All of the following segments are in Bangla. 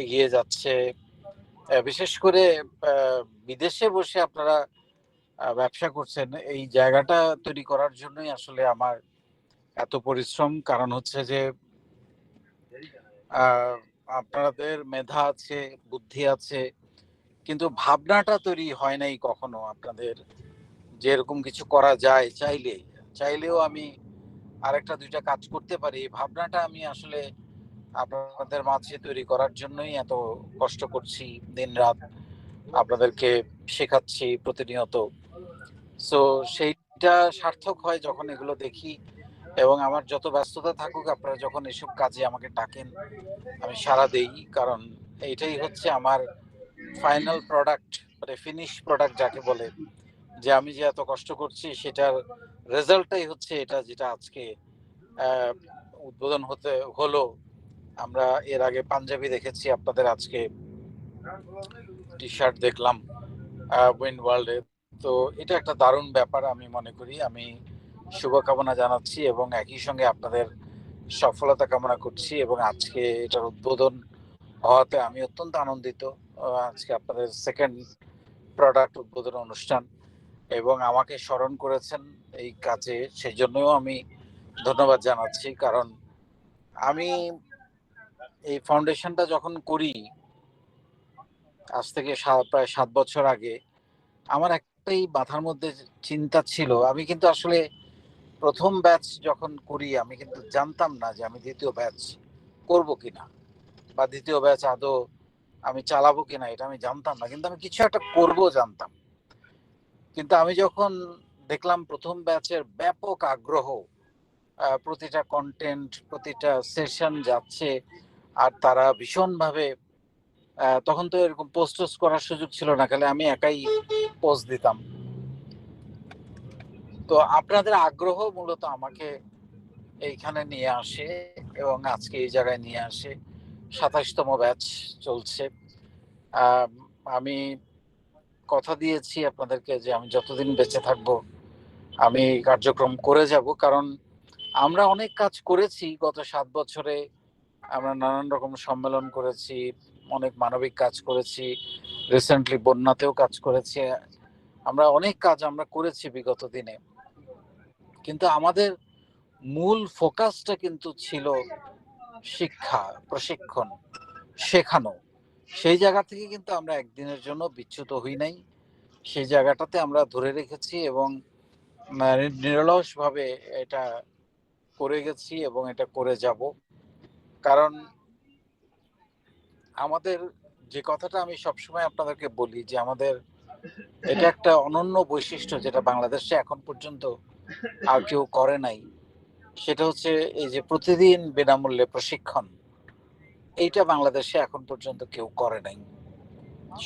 এগিয়ে যাচ্ছে। বিশেষ করে বিদেশে বসে আপনারা ব্যবসা করছেন, এই জায়গাটা তৈরি করার জন্যই আসলে আমার এত পরিশ্রম। কারণ হচ্ছে যে আপনাদের মেধা আছে, বুদ্ধি আছে, কিন্তু ভাবনাটা তৈরি হয় নাই কখনো আপনাদের। যে এরকম কিছু করা যায় চাইলে চাইলেও আমি আরেকটা, দুইটা কাজ করতে পারি। ভাবনাটা আমি আসলে আপনাদের মাঝে তৈরি করার জন্যই এত কষ্ট করছি দিন রাত আপনাদেরকে শেখাচ্ছি প্রতিনিয়ত। সো সেইটা সার্থক হয় যখন এগুলো দেখি এবং আমার যত ব্যস্ততা থাকুক, আপনারা যখন এসব কাজে আমাকে ডাকেন, আমি সারা দেই। কারণ এইটাই হচ্ছে আমার ফাইনাল প্রোডাক্ট মানে ফিনিশ প্রোডাক্ট যাকে বলে, যে আমি যে এত কষ্ট করছি, সেটার রেজাল্টটাই হচ্ছে এটা যেটা আজকে উদ্বোধন হতে হলো। আমরা এর আগে পাঞ্জাবি দেখেছি, আপনাদের আজকে টি শার্ট দেখলাম উইন ওয়ার্ল্ডে তো এটা একটা দারুণ ব্যাপার আমি মনে করি। আমি শুভকামনা জানাচ্ছি এবং একই সঙ্গে আপনাদের সফলতা কামনা করছি এবং আজকে এটার উদ্বোধন হওয়াতে আমি অত্যন্ত আনন্দিত। আজকে আপনাদের সেকেন্ড প্রোডাক্ট উদ্বোধন অনুষ্ঠান এবং আমাকে স্মরণ করেছেন এই কাজে। সেই জন্যও আমি ধন্যবাদ জানাচ্ছি। কারণ আমি এই ফাউন্ডেশনটা যখন করি, আজ থেকে প্রায় সাত বছর আগে, আমার একটাই মাথার মধ্যে চিন্তা ছিল। আমি কিন্তু আসলে প্রথম ব্যাচ যখন করি, আমি কিন্তু জানতাম না যে আমি দ্বিতীয় ব্যাচ করব কিনা, বা দ্বিতীয় ব্যাচ আদৌ আমি চালাবো কিনা, এটা আমি জানতাম না। কিন্তু আমি কিছু একটা করব জানতাম। কিন্তু আমি যখন দেখলাম প্রথম ব্যাচের ব্যাপক আগ্রহ প্রতিটা কন্টেন্ট প্রতিটা সেশন যাচ্ছে আর তারা ভীষণভাবে তখন তো এরকম পোস্ট করার সুযোগ ছিল না, খালি আমি একাই পোস্ট দিতাম। তো আপনাদের আগ্রহ মূলত আমাকে এইখানে নিয়ে আসে এবং আজকে এই জায়গায় নিয়ে আসে। সাতাশতম ব্যাচ চলছে। আমি কথা দিয়েছি আপনাদেরকে যে আমি যতদিন বেঁচে থাকব, আমি কার্যক্রম করে যাব। কারণ আমরা অনেক কাজ করেছি গত সাত বছরে। আমরা নানান রকম সম্মেলন করেছি, অনেক মানবিক কাজ করেছি রিসেন্টলি বন্যাতেও কাজ করেছি। আমরা অনেক কাজ আমরা করেছি বিগত দিনে। কিন্তু আমাদের মূল ফোকাসটা কিন্তু ছিল শিক্ষা, প্রশিক্ষণ, শেখানো। সেই জায়গা থেকে কিন্তু আমরা একদিনের জন্য বিচ্যুত হই নাই। সেই জায়গাটাতে আমরা ধরে রেখেছি এবং নিরলসভাবে এটা করে গেছি এবং এটা করে যাব। কারণ আমাদের যে কথাটা আমি সবসময় আপনাদেরকে বলি যে আমাদের এটা একটা অনন্য বৈশিষ্ট্য যেটা বাংলাদেশে এখন পর্যন্ত আর কেউ করে নাই। সেটা হচ্ছে এই যে প্রতিদিন বিনামূল্যে প্রশিক্ষণ, এইটা বাংলাদেশে এখন পর্যন্ত কেউ করে নাই।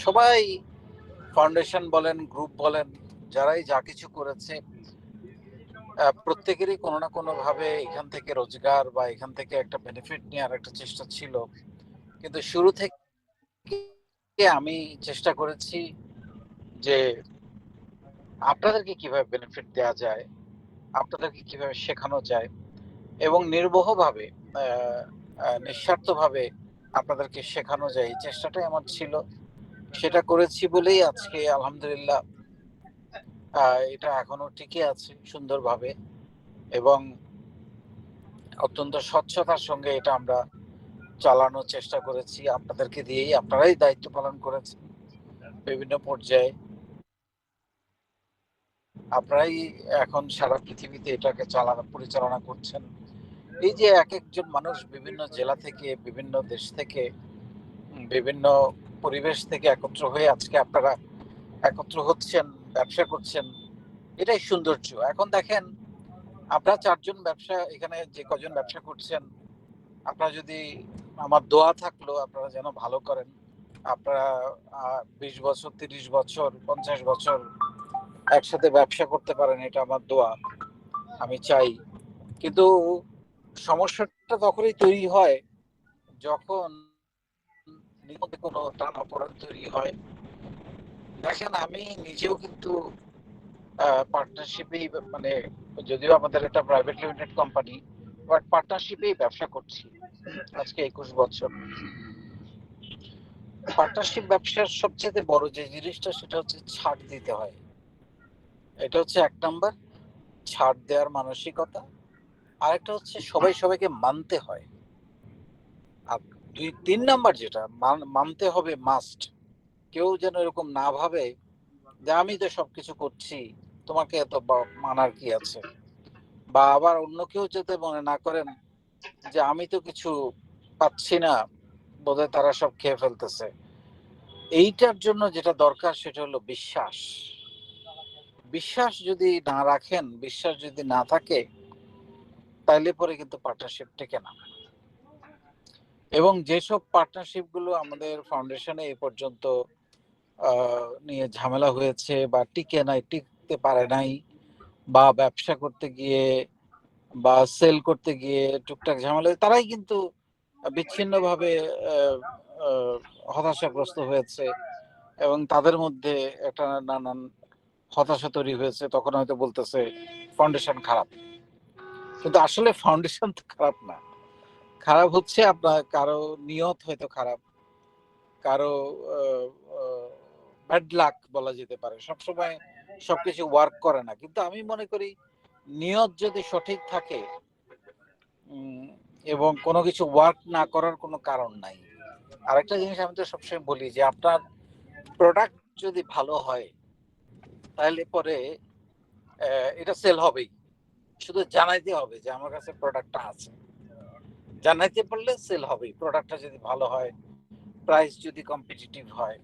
সবাই ফাউন্ডেশন বলেন গ্রুপ বলেন, যারাই যা কিছু করেছে প্রত্যেকেরই কোনো না কোনো ভাবে এখান থেকে রোজগার বা এখান থেকে একটা বেনিফিট নেওয়ার একটা চেষ্টা ছিল। কিন্তু শুরু থেকে আমি চেষ্টা করেছি যে আপনাদেরকে কীভাবে বেনিফিট দেওয়া যায়, আপনাদেরকে কীভাবে শেখানো যায় এবং নির্বহভাবে নিঃস্বার্থভাবে আপনাদেরকে শেখানো যায়। এই চেষ্টাটাই আমার ছিল। সেটা করেছি বলেই আজকে আলহামদুলিল্লাহ এটা এখনও টিকে আছে সুন্দরভাবে এবং অত্যন্ত স্বচ্ছতার সঙ্গে এটা আমরা চালানোর চেষ্টা করেছি। আপনাদেরকে দিয়েই আপনারাই দায়িত্ব পালন করেছেন বিভিন্ন পর্যায়ে। আপনারাই এখন সারা পৃথিবীতে এটাকে চালানো, পরিচালনা করছেন। এই যে এক একজন মানুষ বিভিন্ন জেলা থেকে, বিভিন্ন দেশ থেকে বিভিন্ন পরিবেশ থেকে একত্র হয়ে আজকে আপনারা একত্র হচ্ছেন ব্যবসা করছেন, এটাই সৌন্দর্য। এখন দেখেন আপনারা চারজন ব্যবসা, এখানে যে কজন ব্যবসা করছেন, আপনারা যদি, আমার দোয়া থাকল, আপনারা যেন ভালো করেন। আপনারা বিশ বছর, তিরিশ বছর, পঞ্চাশ বছর একসাথে ব্যবসা করতে পারেন, এটা আমার দোয়া। আমি চাই। কিন্তু সমস্যাটা তখনই তৈরি হয়, যখন কোনো টানাপোড়েন তৈরি হয়। দেখেন, আমি নিজেও কিন্তু পার্টনারশিপেই মানে যদিও আমাদের একটা প্রাইভেট লিমিটেড কোম্পানি বাট পার্টনারশিপেই ব্যবসা করছি আজকে একুশ বছর। পার্টনারশিপ ব্যবসার সবচেয়ে বড় যে জিনিসটা, সেটা হচ্ছে ছাড় দিতে হয়। এটা হচ্ছে এক নাম্বার, ছাড় দেওয়ার মানসিকতা। আর আরেকটা হচ্ছে সবাই সবাইকে মানতে হয়। আর দুই, তিন নাম্বার যেটা, মান- মানতে হবে মাস্ট কেউ যেন এরকম না ভাবে যে আমি তো সবকিছু করছি, তোমাকে এত মানার কি আছে? বা আবার অন্য কেউ যাতে মনে না করেন যে আমি তো কিছু পাচ্ছি না, বোধহয় তারা সব খেয়ে ফেলতেছে। এইটার জন্য যেটা দরকার সেটা হলো বিশ্বাস। বিশ্বাস যদি না রাখেন, বিশ্বাস যদি না থাকে, তাইলে পরে কিন্তু পার্টনারশিপ টেকে না। এবং যেসব পার্টনারশিপগুলো আমাদের ফাউন্ডেশনে এ পর্যন্ত নিয়ে ঝামেলা হয়েছে বা টিকে নাই, টিকতে পারে নাই বা ব্যবসা করতে গিয়ে বা সেল করতে গিয়ে টুকটাক ঝামেলা তারাই কিন্তু বিচ্ছিন্নভাবে হতাশাগ্রস্ত হয়েছে এবং তাদের মধ্যে একটা নানান হতাশা তৈরি হয়েছে, তখন হয়তো বলতেছে ফাউন্ডেশন খারাপ। কিন্তু আসলে ফাউন্ডেশন তো খারাপ না। খারাপ হচ্ছে আপনার, কারও নিয়ত হয়তো খারাপ, কারও ব্যাড লাক বলা যেতে পারে। সবসময় সবকিছু ওয়ার্ক করে না। কিন্তু আমি মনে করি, নিয়ত যদি সঠিক থাকে এবং কোনো কিছু ওয়ার্ক না করার কোনো কারণ নাই। আরেকটা জিনিস আমি তো সবসময় বলি যে, আপনার প্রোডাক্ট যদি ভালো হয়, তাহলে পরে এটা সেল হবেই। শুধু জানাইতে হবে যে, আমার কাছে প্রোডাক্টটা আছে। জানাইতে পারলে সেল হবেই। প্রোডাক্টটা যদি ভালো হয় প্রাইস যদি কম্পিটিটিভ হয়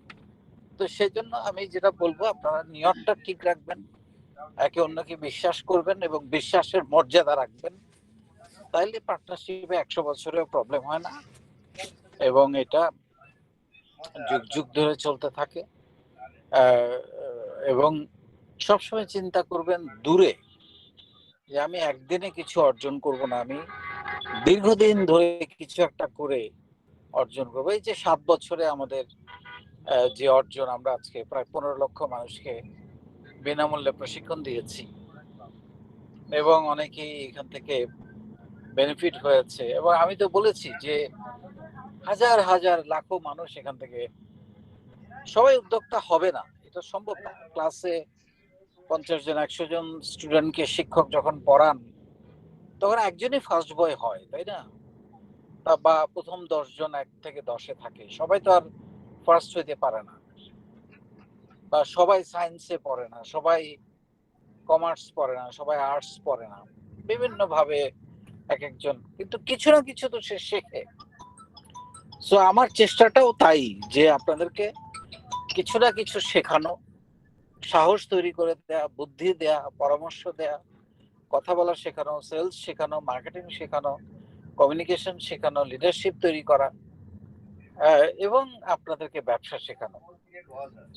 তো সেই জন্য আমি যেটা বলব, আপনারা নিয়তটা ঠিক রাখবেন। একে অন্যকে বিশ্বাস করবেন এবং বিশ্বাসের মর্যাদা রাখবেন। তাইলে পার্টনারশিপে একশো বছরেও প্রবলেম হয় না এবং এটা যুগ যুগ ধরে চলতে থাকে। এবং সবসময় চিন্তা করবেন দূরে যে আমি একদিনে কিছু অর্জন করব না, আমি দীর্ঘদিন ধরে কিছু একটা করে অর্জন করব। এই যে সাত বছরে আমাদের যে অর্জন আমরা আজকে প্রায় পনেরো লক্ষ মানুষকে বিনামূল্যে প্রশিক্ষণ দিয়েছি। এবং অনেকেই এখান থেকে বেনিফিট হয়েছে। এবং আমি তো বলেছি যে হাজার হাজার, লাখো মানুষ এখান থেকে, সবাই উদ্যোক্তা হবে না, এটা সম্ভব না। ক্লাসে পঞ্চাশ জন, একশো জন স্টুডেন্টকে শিক্ষক যখন পড়ান, তখন একজনই ফার্স্ট বয় হয়, তাই না? বা প্রথম দশ জন এক থেকে দশে থাকে। সবাই তো আর ফার্স্ট হইতে পারে না। বা সবাই সায়েন্সে পড়ে না, সবাই কমার্স পড়ে না, সবাই আর্টস পড়ে না। বিভিন্ন ভাবে এক একজন, কিন্তু কিছু না কিছু তো সে শেখে। সো আমার চেষ্টাটাও তাই যে আপনাদেরকে কিছু না কিছু শেখানো, সাহস তৈরি করে দেয়া, বুদ্ধি দেয়া, পরামর্শ দেয়া, কথা বলা শেখানো সেলস শেখানো মার্কেটিং শেখানো কমিউনিকেশন শেখানো লিডারশিপ তৈরি করা। এবং আপনাদেরকে ব্যবসা শেখানো।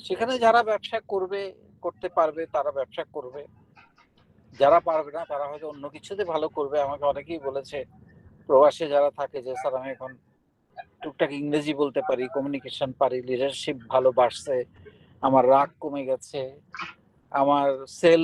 সেখানে যারা ব্যবসা করবে, করতে পারবে, তারা ব্যবসা করবে। যারা পারবে না, তারা হয়তো অন্য কিছুতে ভালো করবে। আমাকে অনেকেই বলেছে, প্রবাসে যারা থাকে যে, স্যার, আমি এখন টুকটাক ইংরেজি বলতে পারি কমিউনিকেশন পারি লিডারশিপ ভালো বাড়ছে, আমার রাগ কমে গেছে, আমার সেল